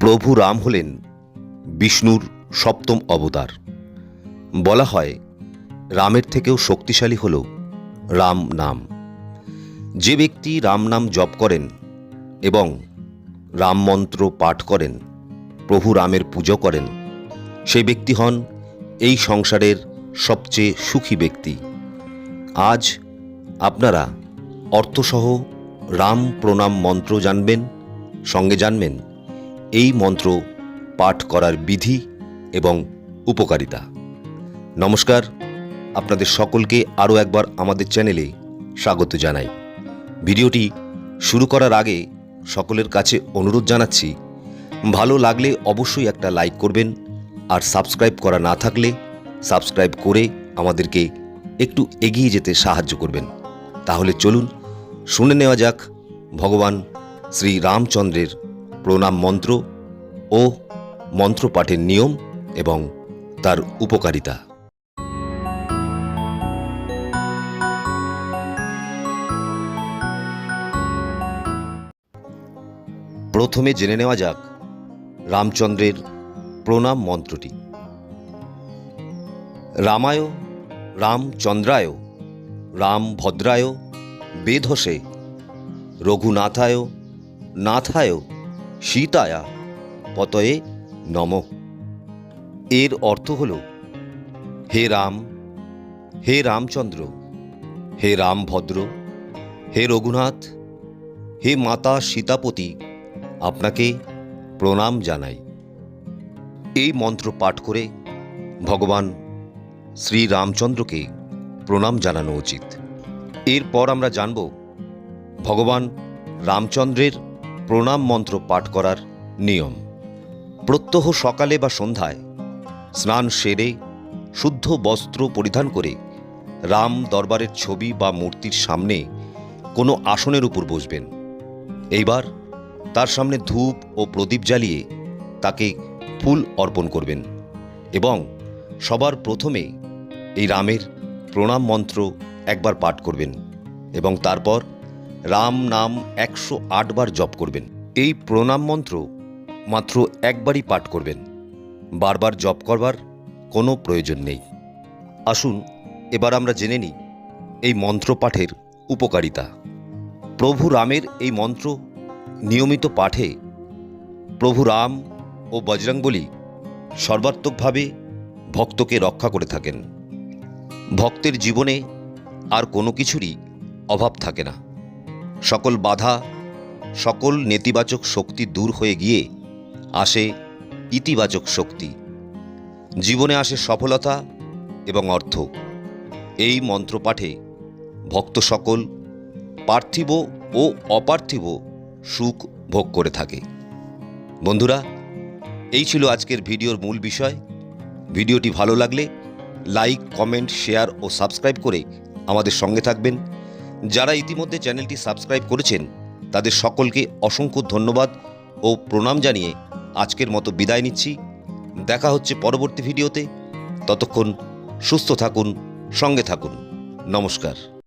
প্রভু রাম হলেন বিষ্ণুর সপ্তম অবতার। বলা হয়, রামের থেকেও শক্তিশালী হল রাম নাম। যে ব্যক্তি রাম নাম জপ করেন এবং রাম মন্ত্র পাঠ করেন, প্রভু রামের পুজো করেন সেই ব্যক্তি হন এই সংসারের সবচেয়ে সুখী ব্যক্তি। আজ আপনারা অর্থসহ রাম প্রণাম মন্ত্র জানবেন, সঙ্গে জানবেন। এই মন্ত্র পাঠ করার বিধি এবং উপকারিতা। নমস্কার, আপনাদের সকলকে আরও একবার আমাদের চ্যানেলে স্বাগত জানাই। ভিডিওটি শুরু করার আগে সকলের কাছে অনুরোধ জানাচ্ছি, ভালো লাগলে অবশ্যই একটা লাইক করবেন আর সাবস্ক্রাইব করা না থাকলে সাবস্ক্রাইব করে আমাদেরকে একটু এগিয়ে যেতে সাহায্য করবেন। তাহলে চলুন, শুনে নেওয়া যাক ভগবান শ্রী রামচন্দ্রের প্রণাম মন্ত্র ও মন্ত্রপাঠের নিয়ম এবং তার উপকারিতা। প্রথমে জেনে নেওয়া যাক রামচন্দ্রের প্রণাম মন্ত্রটি। রামায় রামচন্দ্রায় রাম ভদ্রায় বেধসে রঘুনাথায় নাথায় সীতায়া পতয়ে নম। এর অর্থ হল, হে রাম, হে রামচন্দ্র, হে রামভদ্র, হে রঘুনাথ, হে মাতা সীতাপতি, আপনাকে প্রণাম জানাই। এই মন্ত্র পাঠ করে ভগবান শ্রী রামচন্দ্রকে প্রণাম জানানো উচিত। এরপর আমরা জানব, ভগবান রামচন্দ্রের প্রণাম মন্ত্র পাঠ করার নিয়ম। প্রত্যহ সকালে বা সন্ধ্যায় স্নান সেরে শুদ্ধ বস্ত্র পরিধান করে রাম দরবারের ছবি বা মূর্তির সামনে কোনো আসনের উপর বসবেন। এইবার তার সামনে ধূপ ও প্রদীপ জ্বালিয়ে তাকে ফুল অর্পণ করবেন এবং সবার প্রথমে এই রামের প্রণাম মন্ত্র একবার পাঠ করবেন এবং তারপর রাম নাম একশো আটবার জপ করবেন। এই প্রণাম মন্ত্র মাত্র একবারই পাঠ করবেন। বারবার জপ করবার কোনো প্রয়োজন নেই। আসুন, এবার আমরা জেনে নিই এই মন্ত্র পাঠের উপকারিতা। প্রভু রামের এই মন্ত্র নিয়মিত পাঠে প্রভু রাম ও বজরংবলী সর্বাত্মকভাবে ভক্তকে রক্ষা করে থাকেন। ভক্তের জীবনে আর কোনো কিছুরই অভাব থাকে না। সকল বাধা, সকল নেতিবাচক শক্তি দূর হয়ে গিয়ে আসে ইতিবাচক শক্তি। জীবনে আসে সফলতা এবং অর্থ। এই মন্ত্রপাঠে ভক্ত সকল পার্থিব ও অপার্থিব সুখ ভোগ করে থাকে। বন্ধুরা, এই ছিল আজকের ভিডিওর মূল বিষয়। ভিডিওটি ভালো লাগলে লাইক, কমেন্ট, শেয়ার ও সাবস্ক্রাইব করে আমাদের সঙ্গে থাকবেন। যারা ইতিমধ্যে চ্যানেলটি সাবস্ক্রাইব করেছেন, তাদের সকলকে অসংখ্য ধন্যবাদ ও প্রণাম জানিয়ে আজকের মতো বিদায় নিচ্ছি। দেখা হচ্ছে পরবর্তী ভিডিওতে। ততক্ষণ সুস্থ থাকুন, সঙ্গে থাকুন। নমস্কার।